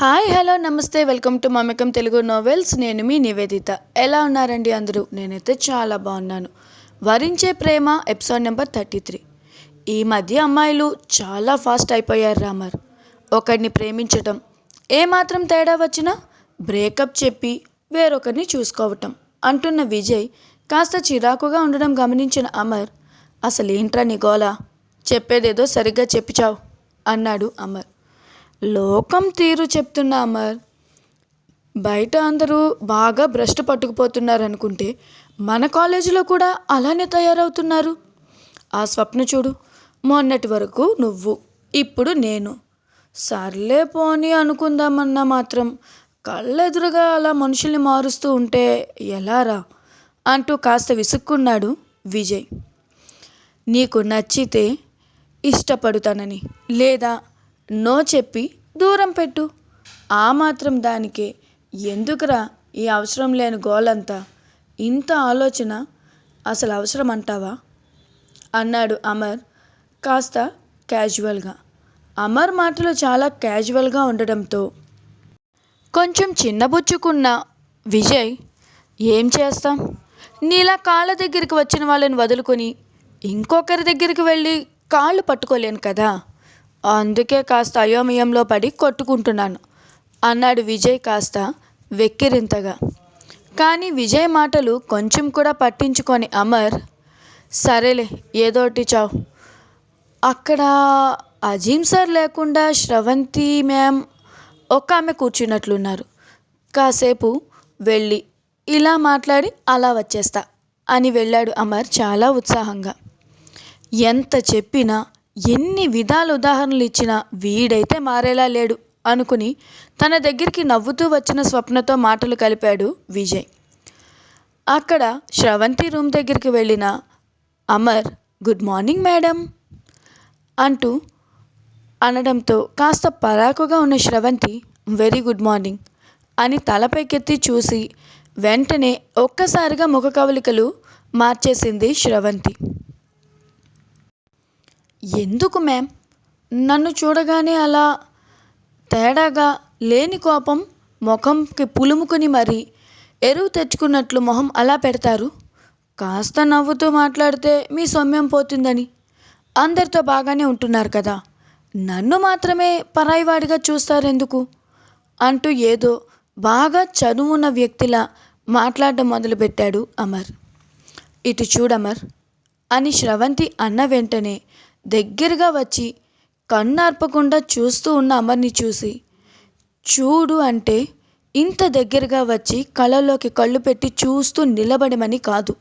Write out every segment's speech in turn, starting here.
Hi hello నమస్తే welcome to మమికం Telugu novels. నేను మీ నివేదిత. ఎలా ఉన్నారండి అందరూ? నేనైతే చాలా బాగున్నాను. వరించే ప్రేమ ఎపిసోడ్ నెంబర్ థర్టీ త్రీ. ఈ మధ్య అమ్మాయిలు చాలా ఫాస్ట్ అయిపోయారు రామర్. ఒకరిని ప్రేమించటం ఏమాత్రం తేడా వచ్చినా బ్రేకప్ చెప్పి వేరొకరిని చూసుకోవటం అంటున్న విజయ్ కాస్త చిరాకుగా ఉండడం గమనించిన అమర్ అసలేంట్రా నీ గోలా? చెప్పేదేదో సరిగ్గా చెప్పిచావు అన్నాడు అమర్. లోకం తీరు చెప్తున్న అమర్. బయట అందరూ బాగా భ్రష్టు పట్టుకుపోతున్నారు అనుకుంటే మన కాలేజీలో కూడా అలానే తయారవుతున్నారు. ఆ స్వప్న చూడు. మొన్నటి వరకు నువ్వు ఇప్పుడు నేను. సర్లే పోనీ అనుకుందామన్నా మాత్రం కళ్ళెదురుగా అలా మనుషుల్ని మారుస్తూ ఉంటే ఎలారా అంటూ కాస్త విసుక్కున్నాడు విజయ్. నీకు నచ్చితే ఇష్టపడుతానని లేదా నో చెప్పి దూరం పెట్టు. ఆ మాత్రం దానికే ఎందుకురా ఈ అవసరం లేని గోలంతా? ఇంత ఆలోచన అసలు అవసరం అంటావా అన్నాడు అమర్ కాస్త క్యాజువల్గా. అమర్ మాటలు చాలా క్యాజువల్గా ఉండడంతో కొంచెం చిన్నబుచ్చుకున్న విజయ్ ఏం చేస్తాం? నీలా కాళ్ళ దగ్గరికి వచ్చిన వాళ్ళని వదులుకొని ఇంకొకరి దగ్గరికి వెళ్ళి కాళ్ళు పట్టుకోలేను కదా? అందుకే కాస్త అయోమయంలో పడి కొట్టుకుంటున్నాను. అన్నాడు విజయ్ కాస్త వెక్కిరింతగా. కానీ విజయ్ మాటలు కొంచెం కూడా పట్టించుకొని అమర్ సరేలే ఏదోటి చావు. అక్కడ అజీం సార్ లేకుండా శ్రవంతి మ్యామ్ ఒక ఆమె కూర్చున్నట్లున్నారు. కాసేపు వెళ్ళి ఇలా మాట్లాడి అలా వచ్చేస్తా అని వెళ్ళాడు అమర్ చాలా ఉత్సాహంగా. ఎంత చెప్పినా ఎన్ని విధాల ఉదాహరణలు ఇచ్చినా వీడైతే మారేలా లేడు అనుకుని తన దగ్గరికి నవ్వుతూ వచ్చిన స్వప్నతో మాటలు కలిపాడు విజయ్. అక్కడ శ్రవంతి రూమ్ దగ్గరికి వెళ్ళిన అమర్ గుడ్ మార్నింగ్ మేడం అంటూ అనడంతో కాస్త పరాకుగా ఉన్న శ్రవంతి వెరీ గుడ్ మార్నింగ్ అని తలపైకెత్తి చూసి వెంటనే ఒక్కసారిగా ముఖ కవలికలు మార్చేసింది శ్రవంతి. ఎందుకు మ్యామ్? నన్ను చూడగానే అలా తేడాగా లేని కోపం ముఖంకి పులుముకుని మరి ఎరువు తెచ్చుకున్నట్లు మొహం అలా పెడతారు? కాస్త నవ్వుతూ మాట్లాడితే మీ సొమ్యం పోతుందని. అందరితో బాగానే ఉంటున్నారు కదా. నన్ను మాత్రమే పరాయివాడిగా చూస్తారెందుకు? అంటూ ఏదో బాగా చదువున్న వ్యక్తిలా మాట్లాడడం మొదలుపెట్టాడు అమర్. ఇటు చూడమర్ అని శ్రవంతి అన్న వెంటనే దగ్గరగా వచ్చి కన్నార్పకుండా చూస్తూ ఉన్న అమర్ని చూసి చూడు అంటే ఇంత దగ్గరగా వచ్చి కళ్ళలోకి కళ్ళు పెట్టి చూస్తూ నిలబడమని కాదు.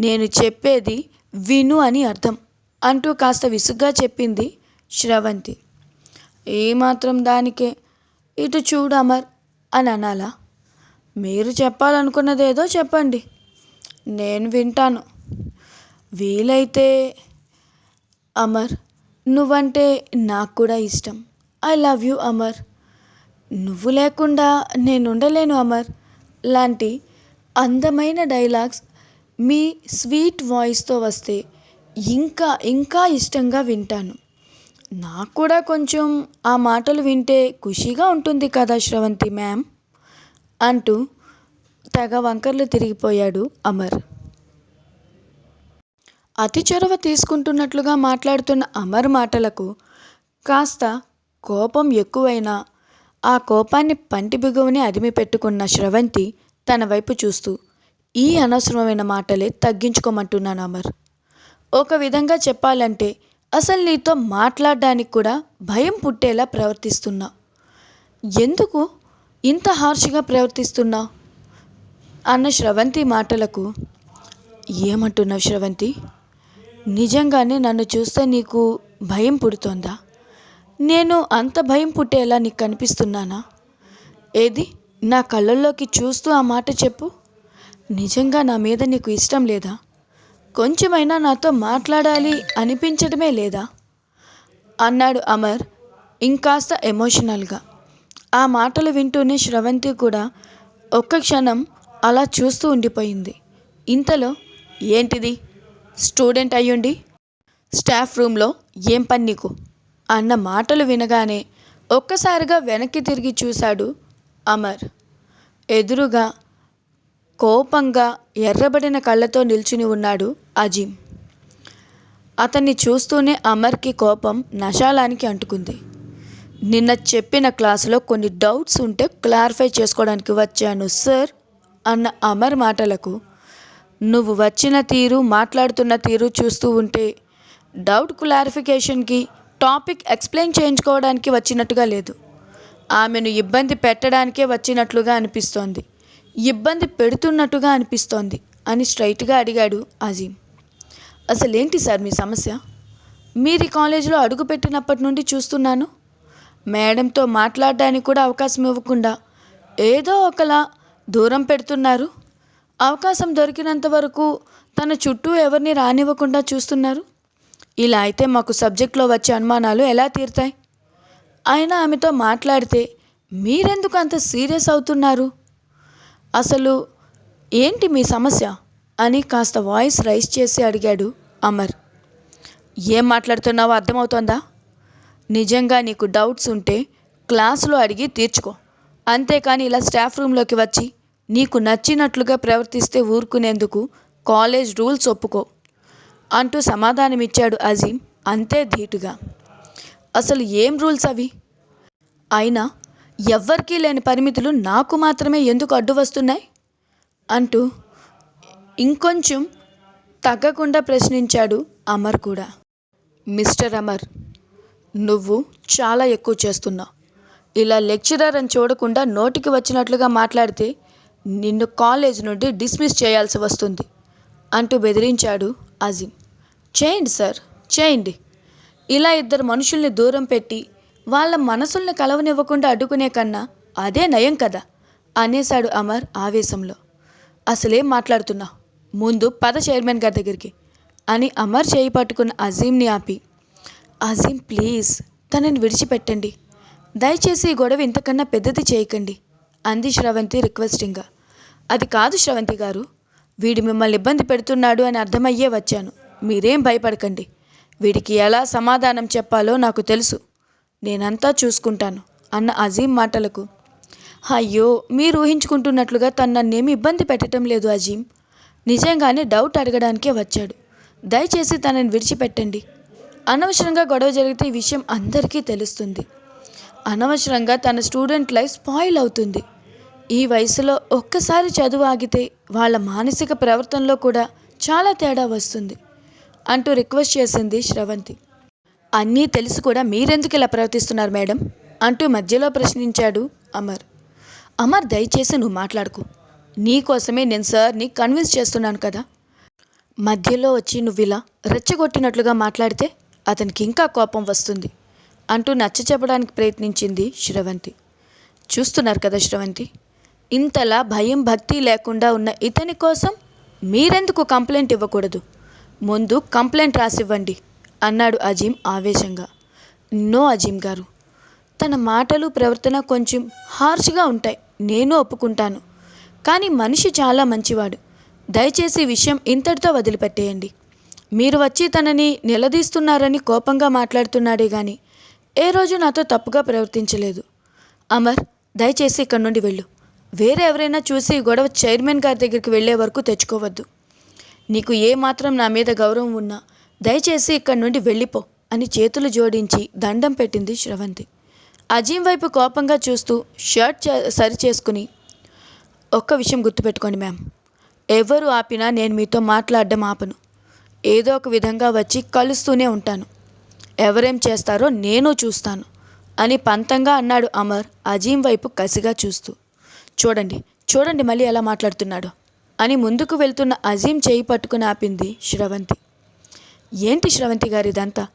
నేను చెప్పేది విను అని అర్థం అంటూ కాస్త విసుగ్గా చెప్పింది శ్రవంతి. ఏమాత్రం దానికే. ఇటు చూడు అమర్ అని అనాలా. మీరు చెప్పాలనుకున్నదేదో చెప్పండి. నేను వింటాను. వీలైతే అమర్ నువ్వంటే నాకు కూడా ఇష్టం. I love you Amar. నువ్వు లేకుండా నేను ఉండలేను అమర్. లాంటి అందమైన డైలాగ్స్ మీ స్వీట్ వాయిస్తో వస్తే ఇంకా ఇంకా ఇష్టంగా వింటాను. నాకు కూడా కొంచెం ఆ మాటలు వింటే ఖుషీగా ఉంటుంది కదా శ్రవంతి మ్యామ్? అంటూ తెగ వంకర్లు తిరిగిపోయాడు అమర్. అతి చొరవ తీసుకుంటున్నట్లుగా మాట్లాడుతున్న అమర్ మాటలకు కాస్త కోపం ఎక్కువైనా ఆ కోపాన్ని పంటి బిగువని అదిమి పెట్టుకున్న శ్రవంతి తన వైపు చూస్తూ ఈ అనవసరమైన మాటలే తగ్గించుకోమంటున్నాను అమర్. ఒక విధంగా చెప్పాలంటే అసలు నీతో మాట్లాడడానికి కూడా భయం పుట్టేలా ప్రవర్తిస్తున్నా. ఎందుకు ఇంత హార్ష్గా ప్రవర్తిస్తున్నా? అన్న శ్రవంతి మాటలకు ఏమంటున్నావు శ్రవంతి? నిజంగానే నన్ను చూస్తే నీకు భయం పుడుతోందా? నేను అంత భయం పుట్టేలా నీకు కనిపిస్తున్నానా? ఏది నా కళ్ళల్లోకి చూస్తూ ఆ మాట చెప్పు. నిజంగా నా మీద నీకు ఇష్టం లేదా? కొంచెమైనా నాతో మాట్లాడాలి అనిపించడమే లేదా? అన్నాడు అమర్ ఇంకాస్త ఎమోషనల్గా. ఆ మాటలు వింటూనే శ్రవంతి కూడా ఒక్క క్షణం అలా చూస్తూ ఉండిపోయింది. ఇంతలో ఏంటిది? స్టూడెంట్ అయ్యుండి స్టాఫ్ రూమ్లో ఏం పని నీకు? అన్న మాటలు వినగానే ఒక్కసారిగా వెనక్కి తిరిగి చూశాడు అమర్. ఎదురుగా కోపంగా ఎర్రబడిన కళ్ళతో నిల్చుని ఉన్నాడు అజీం. అతన్ని చూస్తూనే అమర్కి కోపం నశాలానికి అంటుకుంది. నిన్న చెప్పిన క్లాసులో కొన్ని డౌట్స్ ఉంటే క్లారిఫై చేసుకోవడానికి వచ్చాను సార్ అన్న అమర్ మాటలకు నువ్వు వచ్చిన తీరు మాట్లాడుతున్న తీరు చూస్తూ ఉంటే డౌట్ క్లారిఫికేషన్కి టాపిక్ ఎక్స్ప్లెయిన్ చేయించుకోవడానికి వచ్చినట్టుగా లేదు. ఆమెను ఇబ్బంది పెట్టడానికే వచ్చినట్లుగా అనిపిస్తోంది. ఇబ్బంది పెడుతున్నట్టుగా అనిపిస్తోంది అని స్ట్రైట్గా అడిగాడు అజీం అసలేంటి సార్ మీ సమస్య? మీరు ఈ కాలేజీలో అడుగుపెట్టినప్పటి నుండి చూస్తున్నాను. మేడంతో మాట్లాడడానికి కూడా అవకాశం ఇవ్వకుండా ఏదో ఒకలా దూరం పెడుతున్నారు. అవకాశం దొరికినంత వరకు తన చుట్టూ ఎవరిని రానివ్వకుండా చూస్తున్నారు? ఇలా అయితే మాకు సబ్జెక్ట్లో వచ్చే అనుమానాలు ఎలా తీరుతాయి? అయినా ఆమెతో మాట్లాడితే మీరెందుకు అంత సీరియస్ అవుతున్నారు? అసలు ఏంటి మీ సమస్య? అని కాస్త వాయిస్ రైస్ చేసి అడిగాడు అమర్. ఏం మాట్లాడుతున్నావో అర్థమవుతోందా? నిజంగా నీకు డౌట్స్ ఉంటే క్లాసులో అడిగి తీర్చుకో. అంతేకాని ఇలా స్టాఫ్ రూమ్లోకి వచ్చి నీకు నచ్చినట్లుగా ప్రవర్తిస్తే ఊరుకునేందుకు కాలేజ్ రూల్స్ ఒప్పుకో అంటూ సమాధానమిచ్చాడు అజీం అంతే ధీటుగా. అసలు ఏం రూల్స్ అవి? అయినా ఎవ్వరికీ లేని పరిమితులు నాకు మాత్రమే ఎందుకు అడ్డు వస్తున్నాయి? అంటూ ఇంకొంచెం తగ్గకుండా ప్రశ్నించాడు అమర్ కూడా. మిస్టర్ అమర్ నువ్వు చాలా ఎక్కువ చేస్తున్నావు. ఇలా లెక్చరర్ అని చూడకుండా నోటికి వచ్చినట్లుగా మాట్లాడితే నిన్ను కాలేజ్ నుండి డిస్మిస్ చేయాల్సి వస్తుంది అంటూ బెదిరించాడు అజీమ్ చేయండి సార్ చేయండి. ఇలా ఇద్దరు మనుషుల్ని దూరం పెట్టి వాళ్ళ మనసుల్ని కలవనివ్వకుండా అడ్డుకునే కన్నా అదే నయం కదా అనేశాడు అమర్ ఆవేశంలో. అసలేం మాట్లాడుతున్నా? ముందు పద చైర్మన్ గారి దగ్గరికి అని అమర్ చేయి పట్టుకున్న అజీమ్ని ఆపి. అజీమ్ ప్లీజ్ తనని విడిచిపెట్టండి. దయచేసి ఈ గొడవ ఇంతకన్నా పెద్దది చేయకండి. అంది శ్రవంతి రిక్వెస్టింగ్గా అది కాదు శ్రవంతి గారు వీడు మిమ్మల్ని ఇబ్బంది పెడుతున్నాడు అని అర్థమయ్యే వచ్చాను. మీరేం భయపడకండి. వీడికి ఎలా సమాధానం చెప్పాలో నాకు తెలుసు. నేనంతా చూసుకుంటాను అన్న అజీం మాటలకు. అయ్యో మీరు ఊహించుకుంటున్నట్లుగా తను నన్నేమి ఇబ్బంది పెట్టడం లేదు అజీం నిజంగానే డౌట్ అడగడానికే వచ్చాడు. దయచేసి తనని విడిచిపెట్టండి. అనవసరంగా గొడవ జరిగితే ఈ విషయం అందరికీ తెలుస్తుంది. అనవసరంగా తన స్టూడెంట్ లైఫ్ స్పాయిల్ అవుతుంది. ఈ వయసులో ఒక్కసారి చదువు ఆగితే వాళ్ళ మానసిక ప్రవర్తనలో కూడా చాలా తేడా వస్తుంది. అంటూ రిక్వెస్ట్ చేసింది శ్రవంతి. అన్నీ తెలిసి కూడా మీరెందుకు ఇలా ప్రవర్తిస్తున్నారు మేడం? అంటూ మధ్యలో ప్రశ్నించాడు అమర్. అమర్ దయచేసి నువ్వు మాట్లాడుకో. నీకోసమే నేను సార్ని కన్విన్స్ చేస్తున్నాను కదా. మధ్యలో వచ్చి నువ్వు ఇలా రెచ్చగొట్టినట్లుగా మాట్లాడితే అతనికి ఇంకా కోపం వస్తుంది. అంటూ నచ్చ చెప్పడానికి ప్రయత్నించింది శ్రవంతి. చూస్తున్నారు కదా శ్రవంతి ఇంతలా భయం భక్తి లేకుండా ఉన్న ఇతని కోసం మీరెందుకు కంప్లైంట్ ఇవ్వకూడదు? ముందు కంప్లైంట్ రాసివ్వండి అన్నాడు అజీం ఆవేశంగా. నో అజీం గారు తన మాటలు ప్రవర్తన కొంచెం హార్ష్గా ఉంటాయి నేను ఒప్పుకుంటాను. కానీ మనిషి చాలా మంచివాడు దయచేసి విషయం ఇంతటితో వదిలిపెట్టేయండి. మీరు వచ్చి తనని నిలదీస్తున్నారని కోపంగా మాట్లాడుతున్నాడే కానీ ఏ రోజు నాతో తప్పుగా ప్రవర్తించలేదు. అమర్ దయచేసి ఇక్కడి నుండి వెళ్ళు. వేరే ఎవరైనా చూసి గొడవ చైర్మన్ గారి దగ్గరికి వెళ్ళే వరకు తెచ్చుకోవద్దు. నీకు ఏ మాత్రం నా మీద గౌరవం ఉన్నా దయచేసి ఇక్కడి నుండి వెళ్ళిపో అని చేతులు జోడించి దండం పెట్టింది శ్రవంతి. అజీం వైపు కోపంగా చూస్తూ షర్ట్ సరి చేసుకుని ఒక్క విషయం గుర్తుపెట్టుకోండి మ్యామ్. ఎవరు ఆపినా నేను మీతో మాట్లాడడం ఆపను. ఏదో ఒక విధంగా వచ్చి కలుస్తూనే ఉంటాను. ఎవరేం చేస్తారో నేను చూస్తాను అని పంతంగా అన్నాడు అమర్ అజీం వైపు కసిగా చూస్తూ. చూడండి చూడండి మళ్ళీ ఎలా మాట్లాడుతున్నాడో అని ముందుకు వెళ్తున్న అజీం చేయి పట్టుకుని ఆపింది శ్రవంతి. ఏంటి శ్రవంతి గారి ఇదంతా?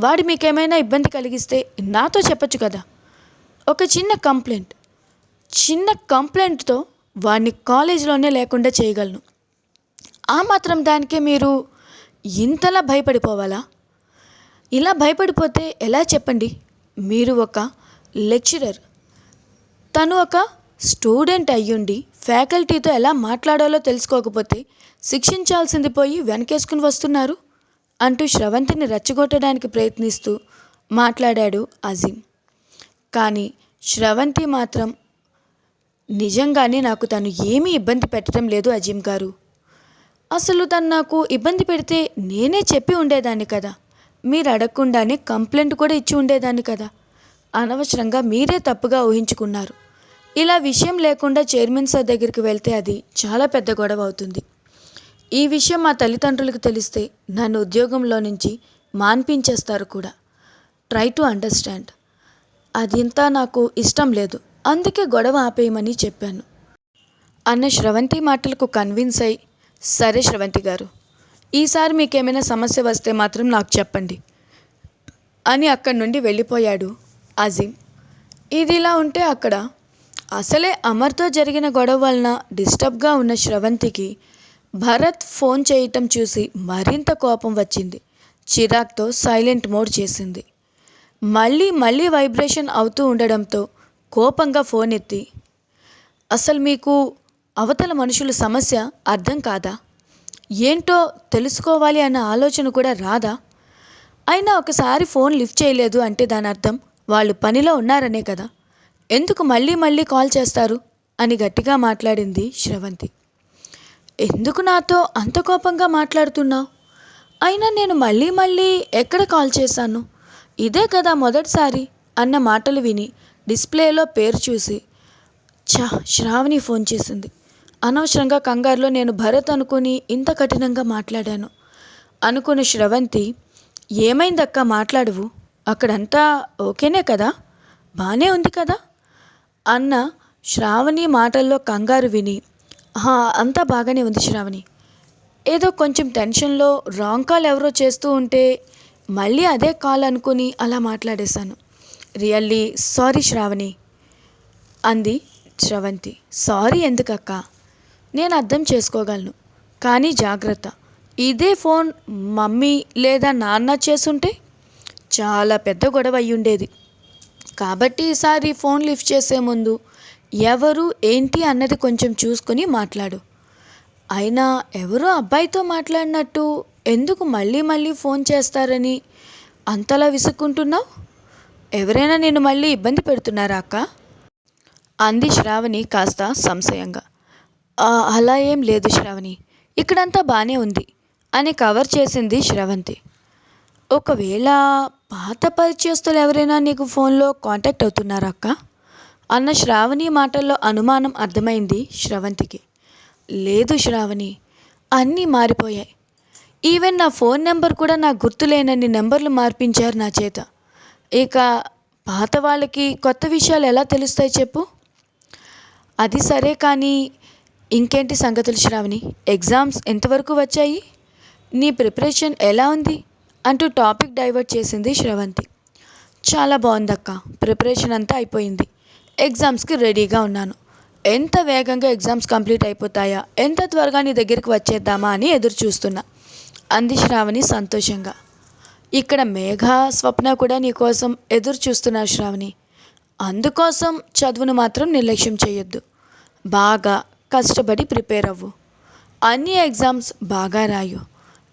వాడు మీకేమైనా ఇబ్బంది కలిగిస్తే నాతో చెప్పొచ్చు కదా? ఒక చిన్న కంప్లైంట్. చిన్న కంప్లైంట్తో వాడిని కాలేజీలోనే లేకుండా చేయగలను. ఆ మాత్రం దానికే మీరు ఇంతలా భయపడిపోవాలా? ఇలా భయపడిపోతే ఎలా చెప్పండి? మీరు ఒక లెక్చరర్. తను ఒక స్టూడెంట్ అయ్యుండి ఫ్యాకల్టీతో ఎలా మాట్లాడాలో తెలుసుకోకపోతే శిక్షించాల్సింది పోయి వెనకేసుకుని వస్తున్నారు అంటూ శ్రవంతిని రెచ్చగొట్టడానికి ప్రయత్నిస్తూ మాట్లాడాడు అజీం కానీ శ్రవంతి మాత్రం నిజంగానే నాకు తను ఏమీ ఇబ్బంది పెట్టడం లేదు అజీమ్ గారు. అసలు తను నాకు ఇబ్బంది పెడితే నేనే చెప్పి ఉండేదాన్ని కదా. మీరు అడగకుండానే కంప్లైంట్ కూడా ఇచ్చి ఉండేదాన్ని కదా. అనవసరంగా మీరే తప్పుగా ఊహించుకున్నారు. ఇలా విషయం లేకుండా చైర్మన్ సార్ దగ్గరికి వెళ్తే అది చాలా పెద్ద గొడవ అవుతుంది. ఈ విషయం మా తల్లిదండ్రులకు తెలిస్తే నన్ను ఉద్యోగంలో నుంచి మాన్పించేస్తారు కూడా. ట్రై టు అండర్స్టాండ్ అదింతా నాకు ఇష్టం లేదు. అందుకే గొడవ ఆపేయమని చెప్పాను. అన్న శ్రవంతి మాటలకు కన్విన్స్ అయి సరే శ్రవంతి గారు. ఈసారి మీకేమైనా సమస్య వస్తే మాత్రం నాకు చెప్పండి. అని అక్కడి నుండి వెళ్ళిపోయాడు అజీం ఇది ఇలా ఉంటే అక్కడ అసలే అమర్తో జరిగిన గొడవ వలన డిస్టర్బ్గా ఉన్న శ్రవంతికి భరత్ ఫోన్ చేయటం చూసి మరింత కోపం వచ్చింది. చిరాక్తో సైలెంట్ మోడ్ చేసింది. మళ్ళీ మళ్ళీ వైబ్రేషన్ అవుతూ ఉండడంతో కోపంగా ఫోన్ ఎత్తి అసలు మీకు అవతల మనుషుల సమస్య అర్థం కాదా? ఏంటో తెలుసుకోవాలి అన్న ఆలోచన కూడా రాదా? అయినా ఒకసారి ఫోన్ లిఫ్ట్ చేయలేదు అంటే దాని అర్థం వాళ్ళు పనిలో ఉన్నారనే కదా. ఎందుకు మళ్ళీ మళ్ళీ కాల్ చేస్తారు? అని గట్టిగా మాట్లాడింది శ్రవంతి. ఎందుకు నాతో అంత కోపంగా మాట్లాడుతున్నావు? అయినా నేను మళ్ళీ మళ్ళీ ఎక్కడ కాల్ చేశాను? ఇదే కదా మొదటిసారి అన్న మాటలు విని డిస్ప్లేలో పేరు చూసి చా శ్రావణి ఫోన్ చేసింది. అనవసరంగా కంగారులో నేను భరత్ అనుకుని ఇంత కఠినంగా మాట్లాడాను. అనుకున్న శ్రవంతి ఏమైందక్క మాట్లాడవు. అక్కడంతా ఓకేనే కదా? బాగానే ఉంది కదా? అన్న శ్రావణి మాటల్లో కంగారు విని "హా, అంతా బాగానే ఉంది శ్రావణి. ఏదో కొంచెం టెన్షన్లో రాంగ్ కాల్ ఎవరో చేస్తూ ఉంటే మళ్ళీ అదే కాల్ అనుకుని అలా మాట్లాడేశాను. రియల్లీ సారీ శ్రావణి అంది శ్రవంతి. సారీ ఎందుకక్క? నేను అర్థం చేసుకోగలను. కానీ జాగ్రత్త. ఇదే ఫోన్ మమ్మీ లేదా నాన్న చేసుంటే చాలా పెద్ద గొడవ అయి ఉండేది కాబట్టి ఈసారి ఫోన్ లిఫ్ట్ చేసే ముందు ఎవరు ఏంటి అన్నది కొంచెం చూసుకొని మాట్లాడు. అయినా ఎవరో అబ్బాయితో మాట్లాడినట్టు ఎందుకు మళ్ళీ మళ్ళీ ఫోన్ చేస్తారని అంతలా విసుక్కుంటున్నావు? ఎవరైనా నేను మళ్ళీ ఇబ్బంది పెడుతున్నారా అక్క? అంది శ్రావణి కాస్త సంశయంగా. అలా ఏం లేదు శ్రావణి. ఇక్కడంతా బాగానే ఉంది అని కవర్ చేసింది శ్రవంతి. ఒకవేళ పాత పరిచయస్తులు ఎవరైనా నీకు ఫోన్లో కాంటాక్ట్ అవుతున్నారా అక్క? అన్న శ్రావణి మాటల్లో అనుమానం అర్థమైంది శ్రవంతికి. లేదు శ్రావణి అన్నీ మారిపోయాయి. ఈవెన్ నా ఫోన్ నెంబర్ కూడా నాకు గుర్తులేనన్ని నెంబర్లు మార్పించారు నా చేత. ఇక పాత వాళ్ళకి కొత్త విషయాలు ఎలా తెలుస్తాయి చెప్పు? అది సరే కానీ ఇంకేంటి సంగతులు శ్రావణి? ఎగ్జామ్స్ ఎంతవరకు వచ్చాయి? నీ ప్రిపరేషన్ ఎలా ఉంది? అంటూ టాపిక్ డైవర్ట్ చేసింది శ్రవంతి. చాలా బాగుందక్క. ప్రిపరేషన్ అంతా అయిపోయింది. ఎగ్జామ్స్కి రెడీగా ఉన్నాను. ఎంత వేగంగా ఎగ్జామ్స్ కంప్లీట్ అయిపోతాయా? ఎంత త్వరగా నీ దగ్గరికి వచ్చేద్దామా అని ఎదురు చూస్తున్నా. అంది శ్రావణి సంతోషంగా. ఇక్కడ మేఘ స్వప్న కూడా నీకోసం ఎదురు చూస్తున్నారు శ్రావణి. అందుకోసం చదువును మాత్రం నిర్లక్ష్యం చేయొద్దు. బాగా కష్టపడి ప్రిపేర్ అవ్వు. అన్ని ఎగ్జామ్స్ బాగా రాయు.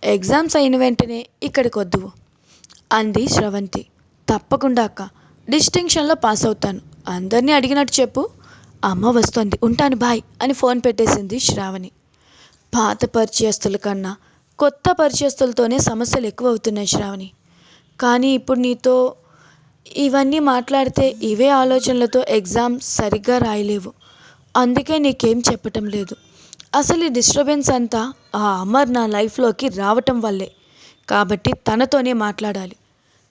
ఎగ్జామ్స్ అయిన వెంటనే ఇక్కడికి వద్దువు. అంది శ్రవంతి. తప్పకుండా అక్క. డిస్టింక్షన్లో పాస్ అవుతాను. అందరినీ అడిగినట్టు చెప్పు. అమ్మ వస్తోంది. ఉంటాను. బాయ్ అని ఫోన్ పెట్టేసింది శ్రావణి. పాత పరిచయస్తుల కన్నా కొత్త పరిచయస్తులతోనే సమస్యలు ఎక్కువ అవుతున్నాయి శ్రావణి. కానీ ఇప్పుడు నీతో ఇవన్నీ మాట్లాడితే ఇవే ఆలోచనలతో ఎగ్జామ్ సరిగ్గా రాయలేవు. అందుకే నీకేం చెప్పటం లేదు. అసలు ఈ డిస్టర్బెన్స్ అంతా ఆ అమర్ నా లైఫ్లోకి రావటం వల్లే. కాబట్టి తనతోనే మాట్లాడాలి.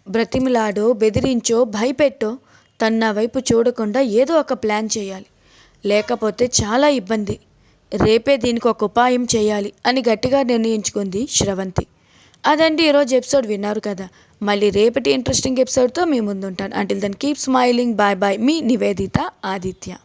బ్రతిమిలాడో బెదిరించో భయపెట్టో తన నా వైపు చూడకుండా ఏదో ఒక ప్లాన్ చేయాలి. లేకపోతే చాలా ఇబ్బంది. రేపే దీనికి ఒక ఉపాయం చేయాలి అని గట్టిగా నిర్ణయించుకుంది శ్రవంతి. అదండి ఈరోజు ఎపిసోడ్ విన్నారు కదా. మళ్ళీ రేపటి ఇంట్రెస్టింగ్ ఎపిసోడ్తో మీ ముందుంటాను. Until then keep smiling bye bye మీ నివేదిత ఆదిత్య.